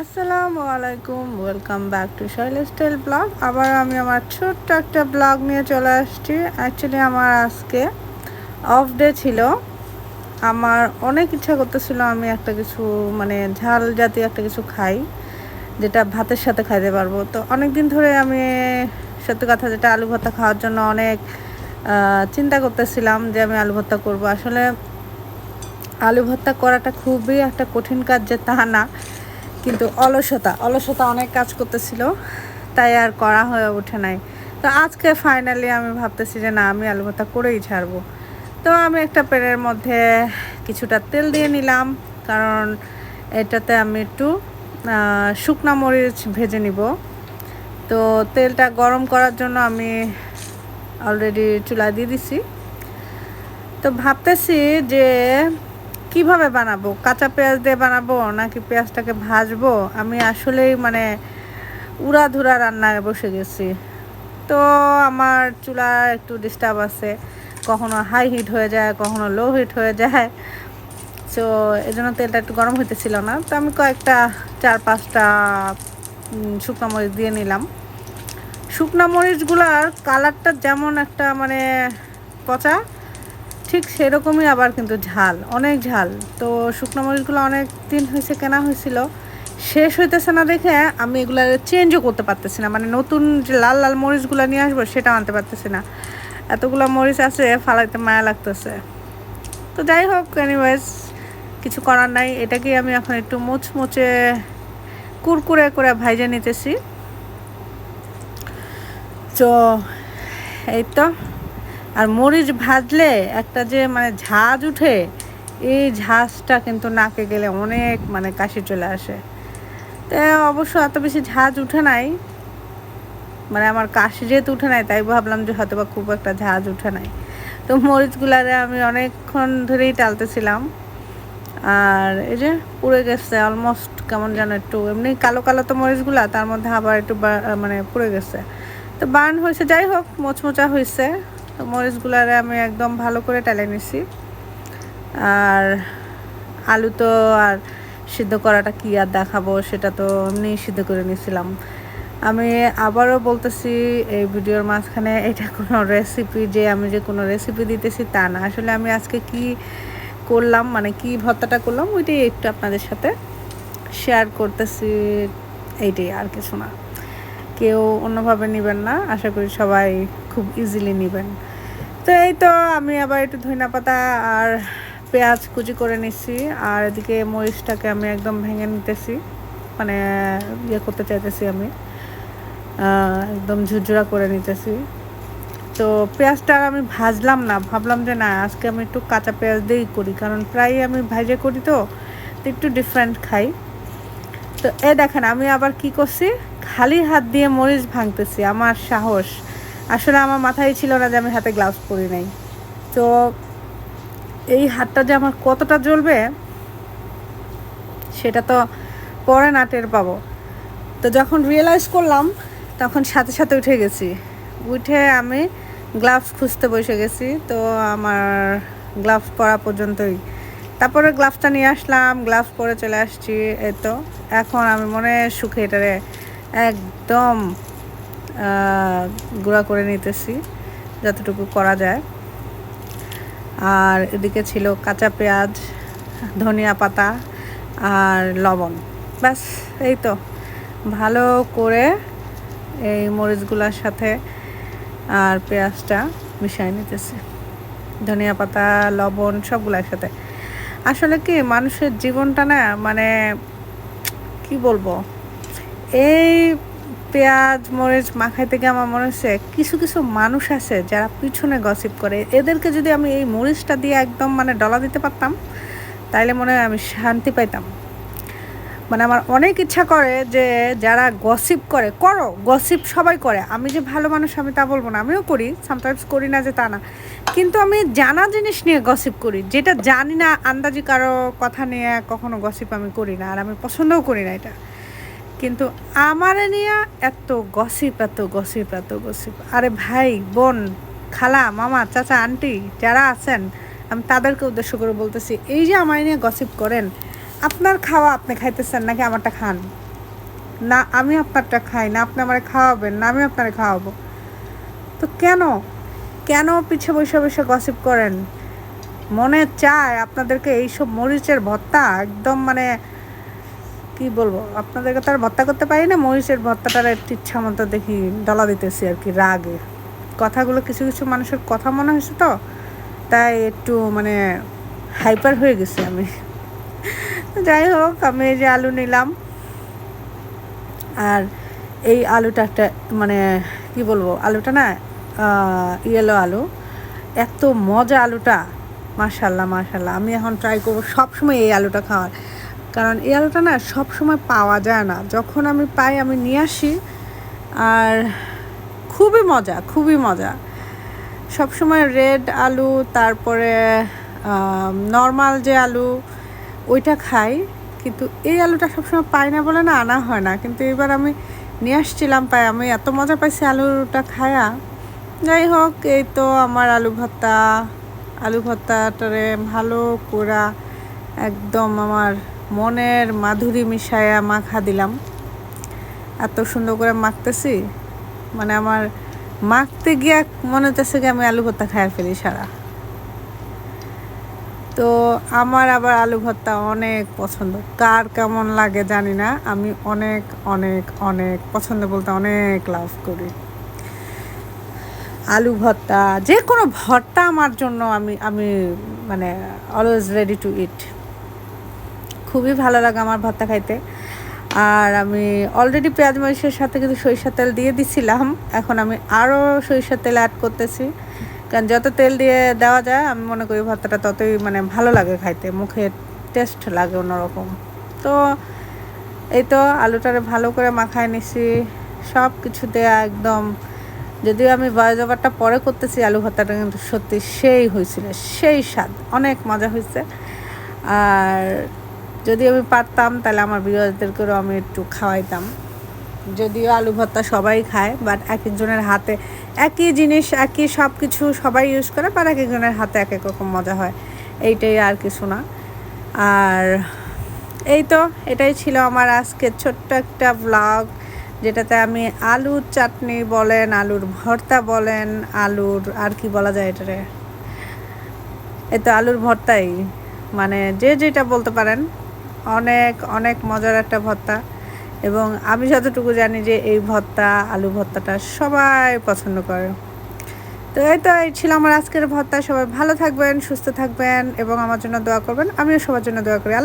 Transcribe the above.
আসসালামু আলাইকুম welcome back to Shoil style blog আবার আমি আমার ছোট্ট একটা ব্লগ নিয়ে চলে আসছি। অ্যাকচুয়ালি আমার আজকে অফ ডে ছিল। আমার অনেক ইচ্ছা করতেছিল আমি একটা কিছু মানে ঝাল জাতীয় একটা কিছু খাই, যেটা ভাতের সাথে খাইতে পারব। তো অনেক দিন ধরে আমি, সত্যি কথা যেটা আলু ভর্তা খাওয়ার জন্য অনেক চিন্তা করতেছিলাম যে আমি আলু ভর্তা করব। আসলে আলু ভর্তা করাটা খুবই একটা কঠিন কাজ যে তা না। কিন্তু অলসতা অলসতা অনেক কাজ করতেছিল, তাই আর করা হয়ে ওঠে নাই। তো আজকে ফাইনালি আমি ভাবতেছি যে না, আমি আলু ভর্তা করেই ছাড়বো। তো আমি একটা প্যানের মধ্যে কিছুটা তেল দিয়ে নিলাম, কারণ এটাতে আমি একটু শুকনা মরিচ ভেজে নিব। তো তেলটা গরম করার জন্য আমি অলরেডি চুলা দিয়ে দিছি। তো ভাবতেছি যে কীভাবে বানাবো? কাঁচা পেঁয়াজ দিয়ে বানাবো নাকি পেঁয়াজটাকে ভাজবো? আমি আসলেই মানে উড়াধুরা রান্নায় বসে গেছি। তো আমার চুলা একটু ডিস্টার্ব আছে। কখনো হাই হিট হয়ে যায়, কখনো লো হিট হয়ে যায়। তো এই জন্য তেলটা একটু গরম হইতেছিল না। তো আমি কয়েকটা, চার পাঁচটা শুকনো মরিচ দিয়ে নিলাম। শুকনো মরিচগুলার কালারটা যেমন একটা মানে পচা ঠিক সেরকমই আবার কিন্তু ঝাল, অনেক ঝাল। তো শুকনো মরিচগুলো অনেক দিন হয়েছে, কেনা হয়েছিল। শেষ হইতেছে না দেখে আমি এগুলো চেঞ্জও করতে পারতেছি না। মানে নতুন যে লাল লাল মরিচগুলো নিয়ে আসব সেটা আনতে পারতেছি না। এতগুলো মরিচ আছে, ফালাইতে মায়া লাগতেছে। তো যাই হোক এনিওয়েজ কিছু করার নাই। এটাকেই আমি এখন একটু মুচমুচে, কুরকুরে করে ভাইজে নিতেছি। তো, এই তো। আর মরিচ ভাজলে একটা যে মানে ঝাঁজ উঠে, এই ঝাঁজটা কিন্তু নাকে গেলে অনেক মানে কাশি চলে আসে। তো অবশ্য এত বেশি ঝাঁজ উঠে নাই মানে আমার কাশি যেহেতু উঠে নাই, তাই ভাবলাম যে হয়তো বা খুব একটা ঝাঁজ উঠে নাই। তো মরিচগুলারে আমি অনেকক্ষণ ধরেই টালতেছিলাম। আর এই যে পুড়ে গেছে অলমোস্ট কেমন যেন একটু, এমনি কালো কালো তো মরিচগুলা, তার মধ্যে আবার একটু মানে পুড়ে গেছে। তো বার্ন হয়েছে, যাই হোক, মোচমোচা হয়েছে। তো মরিচগুলারে আমি একদম ভালো করে টালে নিছি। আর আলু তো আর সিদ্ধ করাটা কি আর দেখাবো, সেটা তো এমনি সিদ্ধ করে নিয়েছিলাম আমি আবারও বলতেছি, এই ভিডিওর মাঝখানে এটা কোনো রেসিপি যে আমি যে কোনো রেসিপি দিতেছি তা না। আসলে আমি আজকে কি করলাম মানে কি ভর্তাটা করলাম, ওইটাই একটু আপনাদের সাথে শেয়ার করতেছি, এইটাই আর কিছু না। কেউ অন্যভাবে নেবেন না, আশা করি সবাই খুব ইজিলি নেবেন। তো এই তো আমি আবার একটু ধনিয়া পাতা আর পেঁয়াজ কুচি করে নিচ্ছি। আর এদিকে মরিচটাকে আমি একদম ভেঙে নিতেছি। মানে ইয়ে করতে চাইতেছি আমি। একদম ঝুরঝুরা করে নিতেছি। তো পেঁয়াজটা আমি ভাজলাম না। ভাবলাম যে না, আজকে আমি একটু কাঁচা পেঁয়াজ দিয়েই করি। কারণ প্রায় আমি ভাজে করি তো একটু ডিফারেন্ট খাই। তো এ দেখেন, আমি আবার কি করছি? খালি হাত দিয়ে মরিচ ভাঙতেছি। আমার সাহস। আসলে আমার মাথায় ছিল না যে আমি হাতে গ্লাভস পরি নাই। তো এই হাতটা যে আমার কতটা জ্বলবে, সেটা তো পরে না টের পাবো। তো যখন রিয়েলাইজ করলাম, তখন সাথে সাথে উঠে গেছি। উঠে আমি গ্লাভস খুঁজতে বসে গেছি। তো আমার গ্লাভস পরা পর্যন্তই। তারপরে গ্লাভসটা নিয়ে আসলাম গ্লাভস পরে চলে আসছি, এই তো। এখন আমি মনে সুখে এটারে একদম গুঁড়া করে নিতেছি, যতটুকু করা যায়। আর এদিকে ছিল কাঁচা পেঁয়াজ, ধনিয়া পাতা আর লবণ। ব্যাস, এই তো। ভালো করে এই মরিচগুলোর সাথে আর পেঁয়াজটা মিশিয়ে নিতেছি। ধনিয়া পাতা, লবণ সবগুলোর সাথে আসলে কি, মানুষের জীবনটা না মানে কি বলব? এই পেঁয়াজ, মরিচ মাখাই থেকে আমার মনে হচ্ছে কিছু কিছু মানুষ আছে যারা পিছনে গসিপ করে। এদেরকে যদি আমি এই মরিচটা দিয়ে একদম মানে ডলা দিতে পারতাম, তাইলে মনে হয় আমি শান্তি পাইতাম। মানে আমার অনেক ইচ্ছা করে যে যারা গসিপ করে, করো গসিপ সবাই করে। আমি যে ভালো মানুষ, আমি তা বলব না। আমিও করি সামটাইমস করি না যে তা না। কিন্তু আমি জানা জিনিস নিয়ে গসিপ করি, যেটা জানি না আন্দাজি কারও কথা নিয়ে কখনো গসিপ আমি করি না, আর আমি পছন্দও করি না এটা। কিন্তু আমার নিয়ে এত গসিপ এত গসিপ এত গসিপ আরে ভাই, বোন, খালা, মামা, চাচা, আন্টি, যারা আছেন, আমি তাদেরকে উদ্দেশ্য করে বলতেছি, এই যে আমার নিয়ে গসিপ করেন, আপনার খাওয়া আপনি খাইতেছেন নাকি আমারটা খান? না, আমি আপনারটা খাই না, আপনি আমার খাওয়াবেন না, আমি আপনারে খাওয়াবো। তো কেন? কেন পিছে বসে বসে গসিপ করেন? মনে চায় আপনাদেরকে এইসব মরিচের ভর্তা একদম মানে কি বলব? আপনাদেরকে তো আর ভর্তা করতে পারি না মরিচের ভর্তাটার একটু ইচ্ছা মতো দেখি ডলা দিতেছি আর কি, রাগে। কথাগুলো কিছু কিছু মানুষের কথা মনে হয়েছে তো, তাই একটু মানে হাইপার হয়ে গেছি আমি। যাই হোক, আমি এই যে আলু নিলাম। আর এই আলুটা একটা মানে কি বলব, আলুটা না ইয়েলো আলু। এত মজা আলুটা। মাশাল্লাহ মাশাল্লাহ আমি এখন ট্রাই করব সবসময় এই আলুটা খাওয়ার। কারণ এই আলুটা না সবসময় পাওয়া যায় না। যখন আমি পাই, আমি নিয়ে আসি। আর খুবই মজা খুবই মজা। সবসময় রেড আলু, তারপরে নর্মাল যে আলু, ওইটা খাই। কিন্তু এই আলুটা সবসময় পাই না বলে না আনা হয় না। কিন্তু এবার আমি নিয়ে আসছিলাম পাই আমি এত মজা পাইছি আলুটা খায়া। যাই হোক, এই তো আমার আলু ভর্তা। আলু ভর্তাটারে ভালো করা একদম আমার মনের মাধুরী মিশায়া মাখা দিলাম। এত সুন্দর করে মাখতেছি। মানে আমার মাখতে গিয়া মনে হচ্ছে কি আমি আলু ভর্তা খাইয়া ফেলি সারা। তো আমার আবার আলু ভর্তা অনেক পছন্দ। কার কেমন লাগে জানি না। আমি অনেক অনেক অনেক পছন্দ বলতে অনেক লাভ করি। আলু ভর্তা, যে কোনো ভর্তা আমার জন্য আমি আমি মানে অলওয়েজ রেডি টু ইট খুবই ভালো লাগে আমার ভর্তা খাইতে। আর আমি অলরেডি পেঁয়াজ, মরিচের সাথে কিন্তু সরিষার তেল দিয়ে দিছিলাম। এখন আমি আরও সরিষার তেল অ্যাড করতেছি। কারণ যত তেল দিয়ে দেওয়া যায়, আমি মনে করি ভর্তাটা ততই মানে ভালো লাগে খাইতে। মুখে টেস্ট লাগে অন্যরকম। তো এই তো আলুটারে ভালো করে মাখায় নিছি। সব কিছু দেয়া একদম। যদিও আমি ওভারটা পরে করতেছি, আলু ভর্তাটা কিন্তু সত্যি সেই হয়েছিল, সেই স্বাদ। অনেক মজা হয়েছে। আর যদি আমি পারতাম, তাহলে আমার বিরোধীদেরকেও আমি একটু খাওয়াইতাম। যদিও আলু ভর্তা সবাই খায় বাট এক একজনের হাতে একই জিনিস, একই সব কিছু সবাই ইউজ করে বাট এক একজনের হাতে এক এক রকম মজা হয়। এইটাই আর কিছু না। আর এই তো, এটাই ছিল আমার আজকে ছোট্ট একটা ব্লগ যেটাতে আমি আলুর চাটনি বলেন, আলুর ভর্তা বলেন, আলুর আর কি বলা যায় এটারে? এ তো আলুর ভর্তাই। মানে যে যেটা বলতে পারেন। অনেক অনেক মজার একটা ভর্তা এবং আমি যতটুকু জানি যে এই ভর্তা আলু ভর্তাটা সবাই পছন্দ করে। তো এই তো, এই ছিল আমার আজকের ভর্তা সবাই ভালো থাকবেন, সুস্থ থাকবেন এবং আমার জন্য দোয়া করবেন। আমিও সবার জন্য দোয়া করি। আল্লাহ